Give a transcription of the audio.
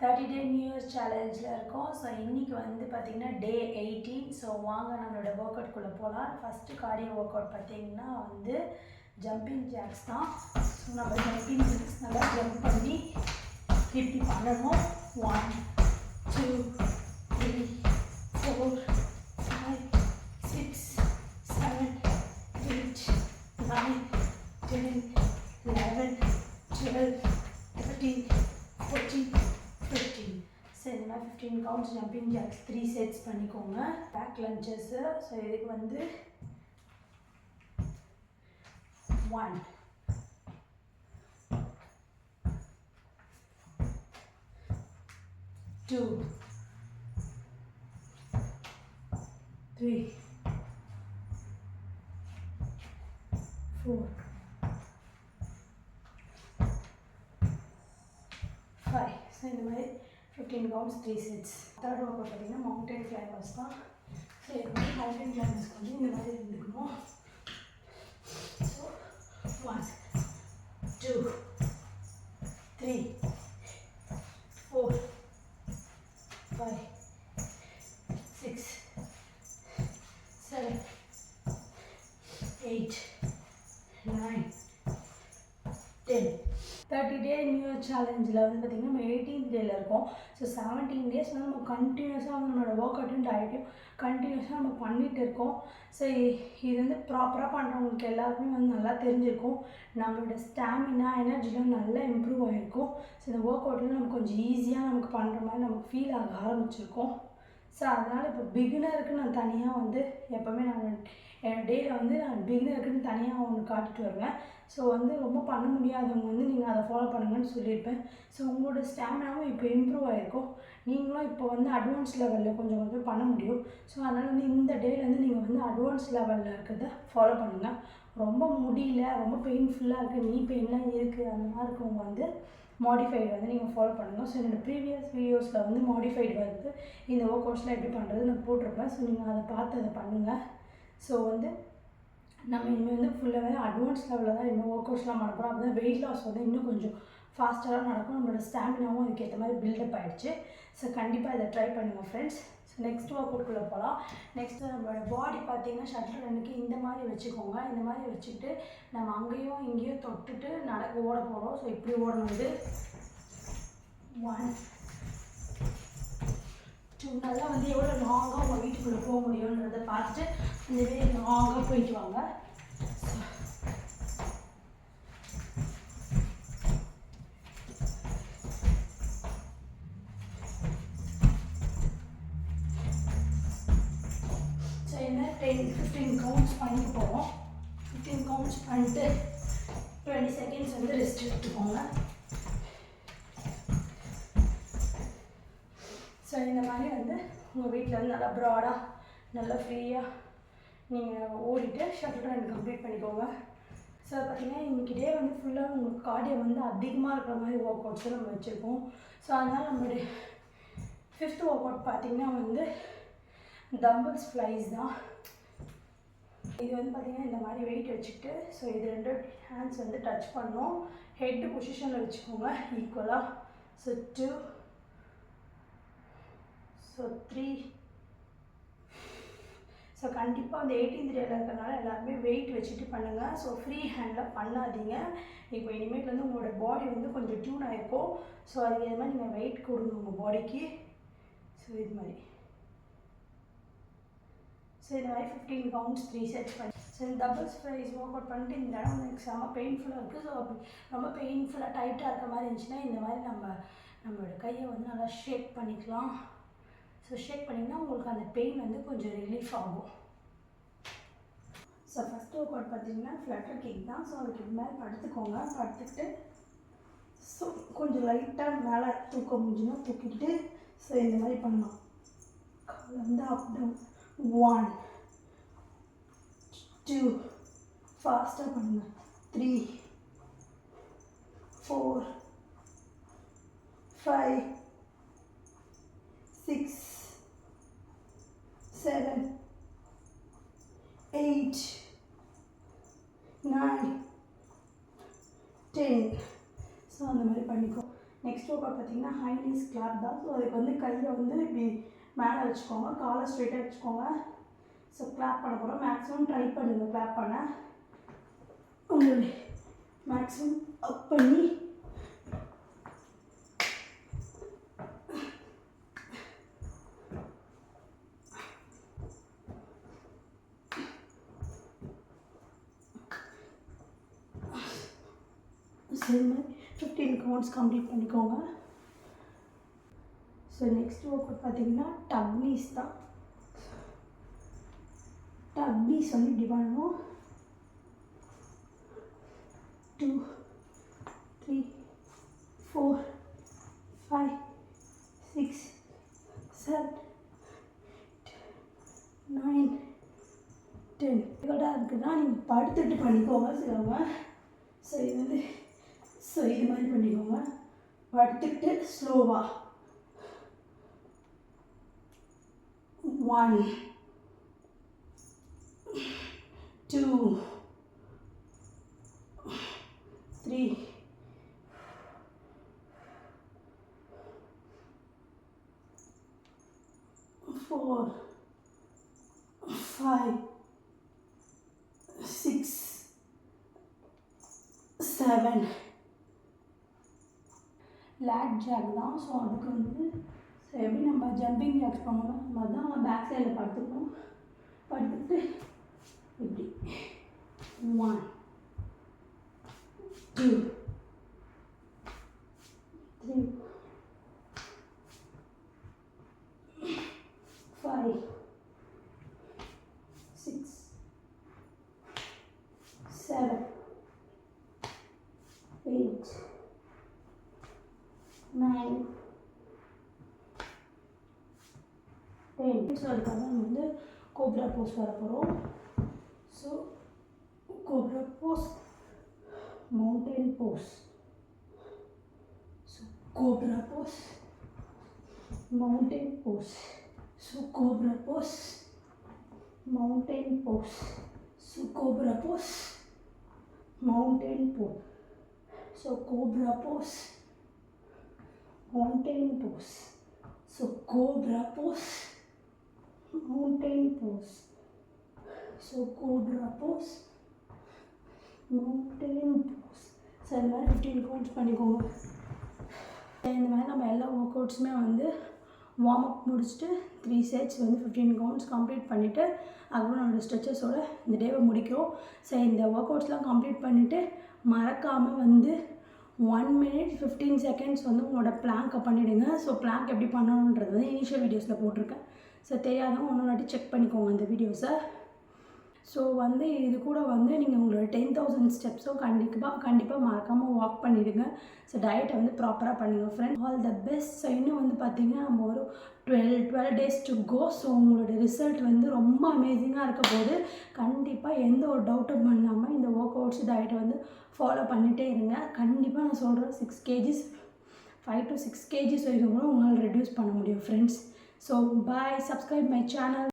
Thirty day new years சேலஞ்சில் இருக்கோம். So இன்றைக்கி வந்து பார்த்திங்கன்னா டே எயிட்டீன் ஸோ வாங்க நம்மளோட ஒர்க் அவுட்குள்ளே போகலாம் ஃபஸ்ட்டு கார்டியோ ஒர்க் அவுட் பார்த்திங்கன்னா வந்து ஜம்பிங் ஜாக்ஸ் தான். ஸோ நம்ம ஜம்பிங் ஜாக்ஸ் நல்லா ஜம்ப் பண்ணி இப்படி பண்ணணும். One two fifteen counts jumping jacks three sets பண்ணிக்கோங்க. பேக் லஞ்சஸ்ஸு ஸோ இதுக்கு வந்து one two three four five so இந்த மாதிரி fifteen counts three sets third workout பார்த்தீங்கன்னா மவுண்டன் கிளைமர்ஸ் தான். ஸோ இது மாதிரி மவுண்டன் கிளைமர்ஸ்க்கு வந்து இந்த மாதிரி இருந்துக்கணும். So one two three four five six seven eight thirty day new year சேலஞ்சில் வந்து பார்த்திங்கன்னா நம்ம எயிட்டீன் டேயில் இருக்கோம். ஸோ செவன்டீன் டேஸ் வந்து நம்ம கண்டினியூஸாக வந்து நம்மளோட ஒர்க் அவுட்டும் டயட்டையும் கண்டினியூஸாக நம்ம பண்ணிகிட்டு இருக்கோம். ஸோ இது வந்து ப்ராப்பராக பண்ணுறவங்களுக்கு எல்லாருக்குமே வந்து நல்லா தெரிஞ்சிருக்கும். நம்மளோட ஸ்டாமினா எனர்ஜிலாம் நல்லா இம்ப்ரூவ் ஆகிருக்கும் ஸோ இந்த ஒர்க் அவுட்லாம் நமக்கு கொஞ்சம் ஈஸியாக நமக்கு பண்ணுற மாதிரி நமக்கு ஃபீல் ஆக ஆரம்பிச்சிருக்கோம். ஸோ அதனால் இப்போ பிகினருக்கு நான் தனியாக வந்து எப்போவுமே நான் என் டேயில் வந்து நான் பிகினருக்குன்னு தனியாக ஒன்று காட்டிட்டு வருவேன். ஸோ வந்து ரொம்ப பண்ண முடியாதவங்க வந்து நீங்கள் அதை ஃபாலோ பண்ணுங்கன்னு சொல்லியிருப்பேன். ஸோ உங்களோட ஸ்டாமினாவும் இப்போ இம்ப்ரூவ் ஆகிருக்கும் நீங்களும் இப்போ வந்து அட்வான்ஸ் லெவலில் கொஞ்சம் கொஞ்சம் பண்ண முடியும். ஸோ அதனால் வந்து இந்த டேலேருந்து நீங்கள் வந்து அட்வான்ஸ் லெவலில் இருக்கிறத ஃபாலோ பண்ணுங்கள் ரொம்ப முடியல ரொம்ப பெயின்ஃபுல்லாக இருக்குது நீ பெயின்லாம் இருக்குது அந்த மாதிரி இருக்கவங்க வந்து மாடிஃபைடு வந்து நீங்கள் ஃபாலோ பண்ணுங்கள் ஸோ என்னோடய ப்ரீவியஸ் வீடியோஸில் வந்து மாடிஃபைடு வந்து இந்த ஒர்க் அவுட்ஸ்லாம் எப்படி பண்ணுறது நான் போட்டிருப்பேன். ஸோ நீங்கள் அதை பார்த்து அதை பண்ணுங்கள் ஸோ வந்து நம்ம இனிமேல் வந்து ஃபுல்லாகவே அட்வான்ஸ் லெவலில் தான் இன்னும் ஒர்க் அவுட்ஸ்லாம் பண்ண போகிறோம் அப்போ தான் வெயிட் லாஸ் வந்து இன்னும் கொஞ்சம் ஃபாஸ்ட்டாக நடக்கும். நம்மளோட ஸ்டாமினாவும் அதுக்கேற்ற மாதிரி பில்டப் ஆகிடுச்சு ஸோ கண்டிப்பாக இதை ட்ரை பண்ணுங்கள் ஃப்ரெண்ட்ஸ் ஸோ நெக்ஸ்ட் ஒர்க் போகலாம் நெக்ஸ்ட்டு நம்மளோட பாடி பார்த்தீங்கன்னா ஷட்டில் ரன்னுக்கு இந்த மாதிரி வச்சுக்கோங்க. இந்த மாதிரி வச்சுக்கிட்டு நம்ம அங்கேயும் இங்கேயும் தொட்டுட்டு நடக்க ஓட போகிறோம் ஸோ இப்படி ஓடணும் இது ஒன் டூ நல்லா வந்து எவ்வளோ லாங்காக உங்கள் வீட்டுக்குள்ளே போக முடியுன்றதை பார்த்துட்டு இந்த மாதிரி லாங்காக போயிட்டு வாங்க. டென் ஃபிஃப்டீன் கவுண்ட்ஸ் பண்ணி போகிறோம் ஃபிஃப்டீன் கவுண்ட்ஸ் பண்ணிட்டு டுவெண்ட்டி செகண்ட்ஸ் வந்து ரெஸ்ட் எடுத்துக்கோங்க. ஸோ இந்த மாதிரி வந்து உங்கள் வீட்டில் வந்து நல்லா ப்ராடாக நல்லா ஃப்ரீயாக நீங்கள் ஓடிட்டு ஷட்டில் ரன் கம்ப்ளீட் பண்ணிக்கோங்க. ஸோ பார்த்தீங்கன்னா இன்றைக்கி டே வந்து ஃபுல்லாக உங்களுக்கு கார்டியோ வந்து அதிகமாக இருக்கிற மாதிரி ஒர்க் அவுட்ஸும் நம்ம வச்சுருக்கோம். ஸோ அதனால் நம்மளுடைய ஃபிஃப்த் ஒர்க் அவுட் பார்த்திங்கன்னா வந்து டம்பிள்ஸ் ஃப்ளைஸ் தான். இது வந்து பார்த்திங்கன்னா இந்த மாதிரி வெயிட் வச்சுக்கிட்டு ஸோ இது ரெண்டு ஹேண்ட்ஸ் வந்து டச் பண்ணும் ஹெட்டு பொசிஷனில் வச்சுக்கோங்க ஈக்குவலாக so two so three so கண்டிப்பாக அந்த எயிட்டீன் டேயில் இருக்கிறனால எல்லாருமே வெயிட் வச்சுட்டு பண்ணுங்கள் ஸோ ஃப்ரீ ஹேண்டில் பண்ணாதீங்க. இப்போ இனிமேல் வந்து உங்களோட பாடி வந்து கொஞ்சம் டியூன் ஆகிருக்கும் ஸோ அதுக்கு ஏற்ற மாதிரி நீங்கள் வெயிட் கொடுங்க உங்கள் பாடிக்கு ஸோ இது மாதிரி. சரி ஐ மாதிரி ஃபிஃப்டீன் பவுண்ட்ஸ் த்ரீ செட்ஸ் பண்ணி சரி டபுள்ஸ் ப்ரைஸ் ஒர்க் அவுட் பண்ணிட்டு இந்த இடம் எனக்கு செம்ம பெயின்ஃபுல்லாக இருக்குது ஸோ அப்படி ரொம்ப பெயின்ஃபுல்லாக டைட்டாக இருக்க மாதிரி இருந்துச்சுன்னா இந்த மாதிரி நம்ம நம்மளோட கையை வந்து நல்லா ஷேக் பண்ணிக்கலாம். ஸோ ஷேக் பண்ணிங்கன்னா உங்களுக்கு அந்த பெயின் வந்து கொஞ்சம் ரிலீஃப் ஆகும். ஸோ ஃபஸ்ட் ஒர்க் அவுட் பார்த்தீங்கன்னா ஃப்ளட்டர் கேக் தான். ஸோ அதுக்கு இது மாதிரி படுத்துக்கோங்க. படுத்துக்கிட்டு ஸோ கொஞ்சம் லைட்டாக மேலே தூக்க முடிஞ்சுன்னா தூக்கிட்டு ஸோ இந்த மாதிரி பண்ணலாம். காலை வந்து அப் டவுன் ஒன் டூ ஃபாஸ்ட்டாக பண்ணுங்க three four five six seven eight nine ten so அந்த மாதிரி பண்ணிக்கோ. நெக்ஸ்ட் நெக்ஸ்ட் ஒர்க் பார்த்தீங்கன்னா ஹை நீஸ் கிளாப் தான். ஸோ அதுக்கு வந்து கையை வந்து இப்படி மேலே வச்சுக்கோங்க காலை ஸ்ட்ரெயிட்டாக வச்சுக்கோங்க. ஸோ கிளாப் பண்ண போகிறோம் மேக்ஸிமம் ட்ரை பண்ணுங்கள் கிளாப் பண்ண. உங்களுக்கு மேக்ஸிமம் அப் பண்ணி. சரி மாதிரி ஃபிஃப்டீன் கவுண்ட்ஸ் கம்ப்ளீட் பண்ணிக்கோங்க. ஸோ நெக்ஸ்ட் ஒர்க் பார்த்தீங்கன்னா டக்னீஸ் தான். டக்னீஸ் வந்து இப்படி பண்ணணும் two three four five six seven nine ten டிஃபிகல்ட்டாக இருக்குன்னா நீங்கள் படுத்துட்டு பண்ணிக்கோங்க சிலவங்க. ஸோ இது வந்து ஸோ இது மாதிரி பண்ணிக்கோங்க. படுத்துட்டு ஸ்லோவாக one two three four five six seven late jack தான் ஸோ அதுக்கு வந்து ஸோ எப்படி நம்ம ஜம்பிங் ஜாக்ஸ் பண்ணுவோம் அது மாதிரி தான் பேக் சைடில் படுத்துக்கணும். படுத்துட்டு இப்படி one two three five six seven eight nine ten so அதுக்காக நம்ம வந்து கோப்ரா போஸ் வர போகிறோம் so cobra pose mountain pose so cobra pose mountain pose so cobra pose mountain pose so cobra pose mountain pose so cobra pose mountain pose. So cobra pose, mountain pose. So cobra pose, mountain pose so இந்த மாதிரி fifteen counts பண்ணிக்கோங்க இந்த மாதிரி நம்ம எல்லா work அவுட்ஸுமே வந்து warm up முடிச்சுட்டு three sets வந்து ஃபிஃப்டீன் கவுண்ட்ஸ் கம்ப்ளீட் பண்ணிவிட்டு அதுக்கப்புறம் நம்மளோட ஸ்ட்ரெச்சஸோட இந்த டேவை முடிக்கிறோம் ஸோ இந்த ஒர்க் அவுட்ஸ்லாம் கம்ப்ளீட் பண்ணிவிட்டு மறக்காமல் வந்து ஒன் மினிட் ஃபிஃப்டீன் செகண்ட்ஸ் வந்து உங்களோட பிளாங்கை பண்ணிவிடுங்க ஸோ பிளாங்க் எப்படி பண்ணணுன்றது வந்து இனிஷியல் வீடியோஸில் போட்டிருக்கேன் ஸோ தெரியாதவங்க ஒன்று வாட்டி செக் பண்ணிக்கோங்க அந்த வீடியோஸை ஸோ வந்து இது கூட வந்து நீங்கள் உங்களோட டென் தௌசண்ட் ஸ்டெப்ஸும் கண்டிப்பாக கண்டிப்பாக மறக்காமல் வாக் பண்ணிவிடுங்க ஸோ டயட்டை வந்து ப்ராப்பராக பண்ணுங்கள் friend all the best so இன்னும் வந்து பார்த்திங்கன்னா நம்ம ஒரு twelve twelve days to go so உங்களோட ரிசல்ட் வந்து ரொம்ப அமேசிங்காக இருக்க போது கண்டிப்பாக எந்த ஒரு டவுட்டும் பண்ணாமல் இந்த ஒர்க் அவுட்ஸ் டயட்டை வந்து ஃபாலோ பண்ணிகிட்டே இருங்க. கண்டிப்பாக நான் சொல்கிறேன் six kgs five to six kgs வரைக்கும் கூட உங்களால் ரெடியூஸ் பண்ண முடியும் friends So bye, subscribe my channel.